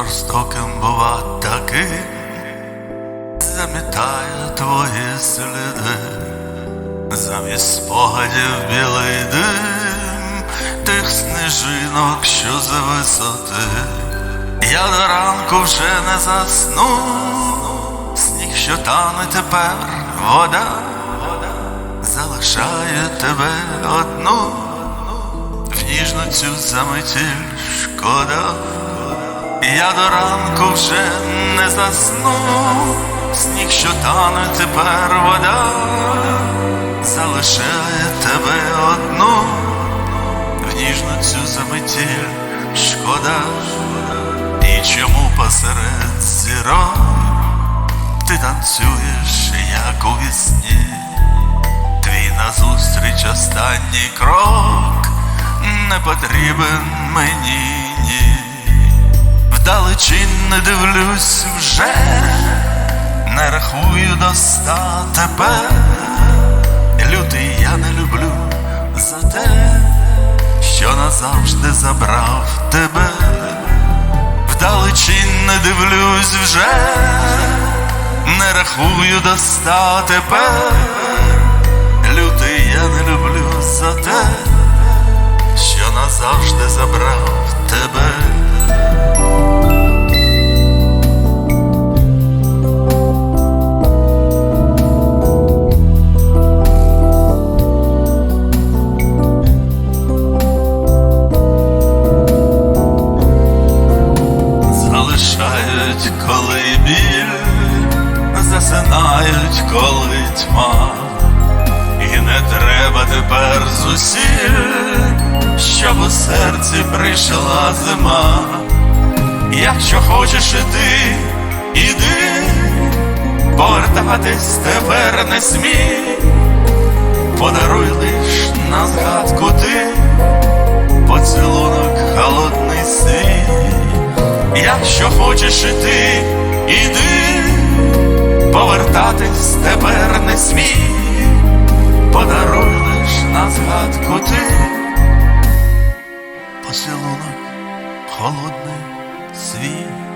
жорстоким бува таким, замітає твої сліди, замість спогадів білий дим, тих сніжинок, що за висоти. Я до ранку вже не засну, сніг, що тане тепер вода, залишає тебе одну, в ніжну цю заметіль шкода. Я до ранку вже не засну, сніг, що тане тепер вода, залишає тебе одну, в ніжну цю заметіль шкода. І чому посеред зірок ти танцюєш, як у вісні, твій назустріч останній крок не потрібен мені, ні. Вдалечінь не дивлюсь вже, не рахую до ста тебе. Лютий я не люблю за те, що назавжди забрав тебе. Вдалечінь не дивлюсь вже, не рахую до ста тепер. Лютий я не люблю за те, що назавжди забрав тебе. Залишають, коли біль, засинають, коли тьма, і не треба тепер зусиль, щоб у серці прийшла зима. Якщо хочеш іти, іди, повертатись тепер не смій, подаруй лиш на згадку Якщо хочеш іти, іди, повертатись тепер не смій, подаруй лиш на згадку ти, поцілунок холодний свій.